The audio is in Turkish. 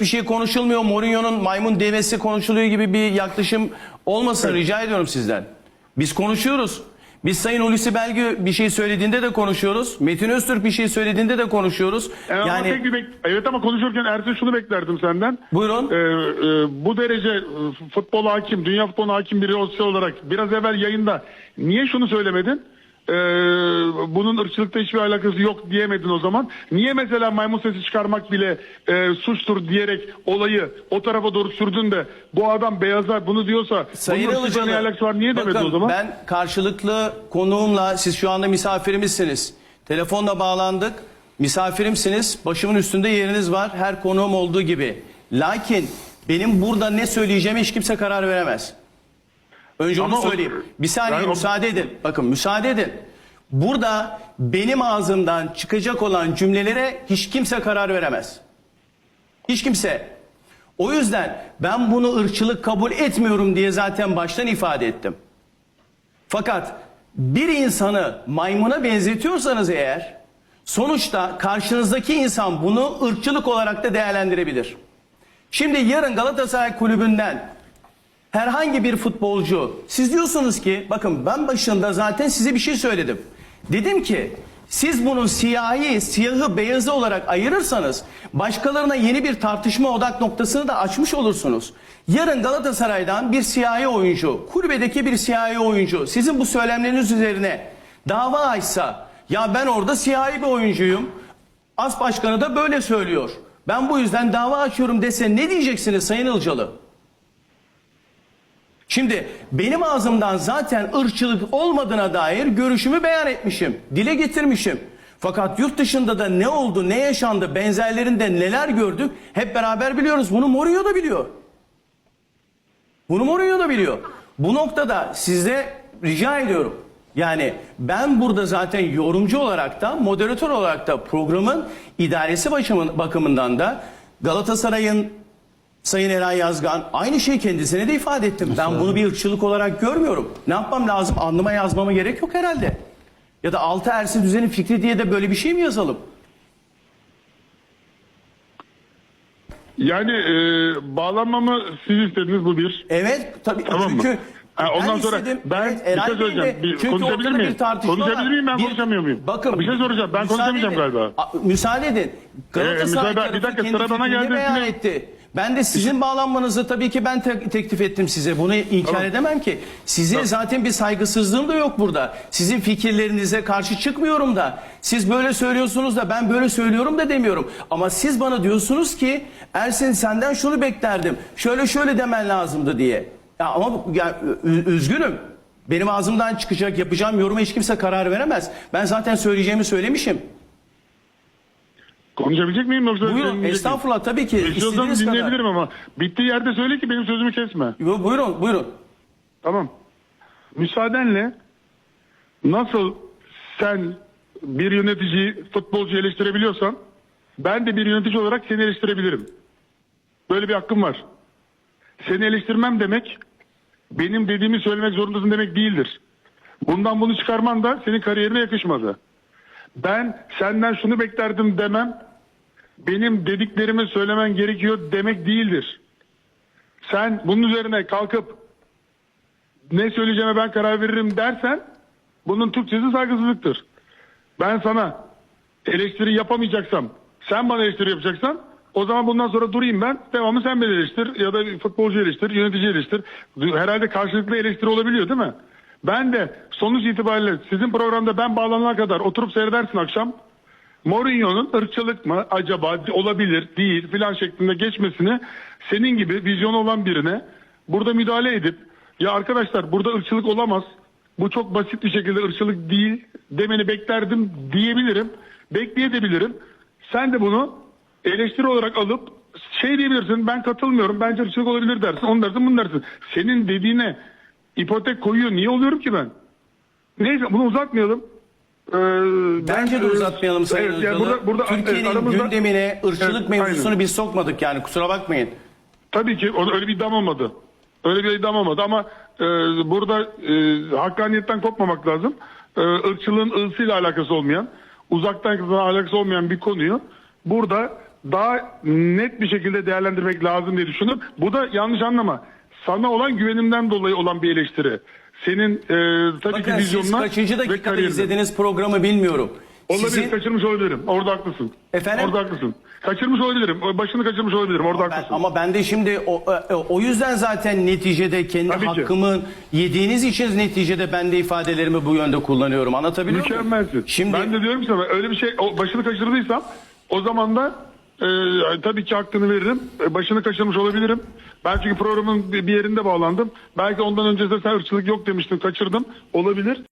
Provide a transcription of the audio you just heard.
bir şey konuşulmuyor. Mourinho'nun maymun devesi konuşuluyor gibi bir yaklaşım olmasın rica ediyorum sizden. Biz konuşuyoruz. Biz Sayın Hulusi Belgü bir şey söylediğinde de konuşuyoruz. Metin Öztürk bir şey söylediğinde de konuşuyoruz. E, ama yani bir bek- evet ama konuşurken Ersin şunu beklerdim senden. Buyurun. Ee, e, bu derece e, futbol hakim, dünya futbolu hakim biri olarak biraz evvel yayında niye şunu söylemedin? Ee, bunun ırkçılıkta hiçbir alakası yok diyemedin o zaman. Niye mesela maymun sesi çıkarmak bile e, suçtur diyerek olayı o tarafa doğru sürdün de bu adam beyaza bunu diyorsa Sayın bunun ırkçılıkla ne alakası var niye demedin bakın o zaman? ben karşılıklı konuğumla siz şu anda misafirimizsiniz. Telefonla bağlandık. Misafirimsiniz. Başımın üstünde yeriniz var. Her konuğum olduğu gibi. Lakin benim burada ne söyleyeceğime hiç kimse karar veremez. Önce onu Ama o- söyleyeyim. Bir saniye Ben o- müsaade edin. Bakın müsaade edin. Burada benim ağzımdan çıkacak olan cümlelere hiç kimse karar veremez. Hiç kimse. O yüzden ben bunu ırkçılık kabul etmiyorum diye zaten baştan ifade ettim. Fakat bir insanı maymuna benzetiyorsanız eğer sonuçta karşınızdaki insan bunu ırkçılık olarak da değerlendirebilir. Şimdi yarın Galatasaray kulübünden herhangi bir futbolcu siz diyorsunuz ki bakın ben başında zaten size bir şey söyledim. Dedim ki siz bunun siyahi, siyahı, beyazı olarak ayırırsanız başkalarına yeni bir tartışma odak noktasını da açmış olursunuz. Yarın Galatasaray'dan bir siyahi oyuncu, kulübedeki bir siyahi oyuncu sizin bu söylemleriniz üzerine dava açsa ya ben orada siyahi bir oyuncuyum. As başkanı da böyle söylüyor. Ben bu yüzden dava açıyorum dese ne diyeceksiniz Sayın Ilcalı? Şimdi benim ağzımdan zaten ırkçılık olmadığına dair görüşümü beyan etmişim. Dile getirmişim. Fakat yurt dışında da ne oldu, ne yaşandı, benzerlerinde neler gördük hep beraber biliyoruz. Bunu Mourinho da biliyor. Bunu Mourinho da biliyor. Bu noktada size rica ediyorum. Yani ben burada zaten yorumcu olarak da moderatör olarak da programın idaresi bakımından da Galatasaray'ın Sayın Eray Yazgan aynı şeyi kendisine de ifade ettim. Ben bunu bir ırkçılık olarak görmüyorum. Ne yapmam lazım? Anlıma yazmama gerek yok herhalde. Ya da altı ersi düzenin fikri diye de böyle bir şey mi yazalım? Yani e, bağlanmamı siz istediniz bu bir. Evet tabii Tamam mı? çünkü Ha, ondan ben sonra istedim. ben Evet, bir Eray şey Bey söyleyeceğim. Bir- çünkü konuşabilir ortada miyim? bir tartışma Konuşabilir miyim? Ben Bir- konuşamıyor muyum? Bakın Bir şey soracağım. Ben müsaade konuşamayacağım edin. galiba. A- Müsaade edin. Galatasaray müsaade- tarafı bir dakika, kendi sıra bana fikrini geldi. beyan Şimdi- etti. Ben de sizin bağlanmanızı tabii ki ben te- teklif ettim size. Bunu inkar Tamam. edemem ki. Sizin zaten bir saygısızlığım da yok burada. Sizin fikirlerinize karşı çıkmıyorum da. Siz böyle söylüyorsunuz da ben böyle söylüyorum da demiyorum. Ama siz bana diyorsunuz ki Ersin senden şunu beklerdim. Şöyle şöyle demen lazımdı diye. Ya ama bu- ya, ü- üzgünüm. Benim ağzımdan çıkacak yapacağım yoruma hiç kimse karar veremez. Ben zaten söyleyeceğimi söylemişim. Konuşabilecek miyim yoksa? Buyurun dinleyecek miyim? estağfurullah tabii ki. İstiyorsan istediğiniz kadar. dinleyebilirim ama bittiği yerde söyle ki benim sözümü kesme. Yo, Buyurun buyurun. Tamam. Müsaadenle nasıl sen bir yönetici, futbolcu eleştirebiliyorsan ben de bir yönetici olarak seni eleştirebilirim. Böyle bir hakkım var. Seni eleştirmem demek benim dediğimi söylemek zorundasın demek değildir. Bundan bunu çıkarman da senin kariyerine yakışmadı. Ben senden şunu beklerdim demem benim dediklerimi söylemen gerekiyor demek değildir. Sen bunun üzerine kalkıp ne söyleyeceğime ben karar veririm dersen bunun Türkçesi saygısızlıktır. Ben sana eleştiri yapamayacaksam sen bana eleştiri yapacaksan o zaman bundan sonra durayım ben. Devamlı sen beni eleştir ya da futbolcu eleştir, yönetici eleştir. Herhalde karşılıklı eleştiri olabiliyor değil mi? Ben de sonuç itibariyle sizin programda ben bağlanana kadar oturup seyredersin akşam. Mourinho'nun ırkçılık mı acaba olabilir değil filan şeklinde geçmesini senin gibi vizyonu olan birine burada müdahale edip ya arkadaşlar burada ırkçılık olamaz. Bu çok basit bir şekilde ırkçılık değil demeni beklerdim diyebilirim. Bekleyebilirim. Sen de bunu eleştiri olarak alıp şey diyebilirsin ben katılmıyorum bence ırkçılık olabilir dersin. Onu dersin bunu dersin. Senin dediğine ipotek koyuyor niye oluyorum ki ben? Neyse bunu uzatmayalım. Ee, Bence de uzatmayalım Sayın evet, yani burada, burada, Türkiye'nin aramızda- gündemine ırkçılık Evet, mevzusunu aynen. biz sokmadık yani kusura bakmayın. Tabii ki öyle bir iddiam olmadı. Öyle bir iddiam olmadı ama e, burada e, hakkaniyetten kopmamak lazım. E, ırkçılığın ılsıyla alakası olmayan, uzaktan alakası olmayan bir konuyu burada daha net bir şekilde değerlendirmek lazım diye düşündüm. Bu da yanlış anlama. Sana olan güvenimden dolayı olan bir eleştiri. Senin e, tabii Bakın ki siz kaçıncı ve dakikada kariyerine. izlediğiniz programı bilmiyorum. Olabilir, Sizin- kaçırmış olabilirim. Orada haklısın. Efendim? Orada haklısın. Kaçırmış olabilirim. Başını kaçırmış olabilirim. Orada Ben- haklısın. ama ben de şimdi o, o, o yüzden zaten neticede kendi Tabii ki. hakkımın yediğiniz için neticede ben de ifadelerimi bu yönde kullanıyorum. Anlatabiliyor muyum? Mükemmelsin. Şimdi Ben de diyorum ki sana öyle bir şey o başını kaçırdıysam o zaman da e, tabii ki hakkını veririm. E, başını kaçırmış olabilirim. Ben çünkü programın bir yerinde bağlandım. Belki ondan önce de sen yok demiştin kaçırdım. Olabilir.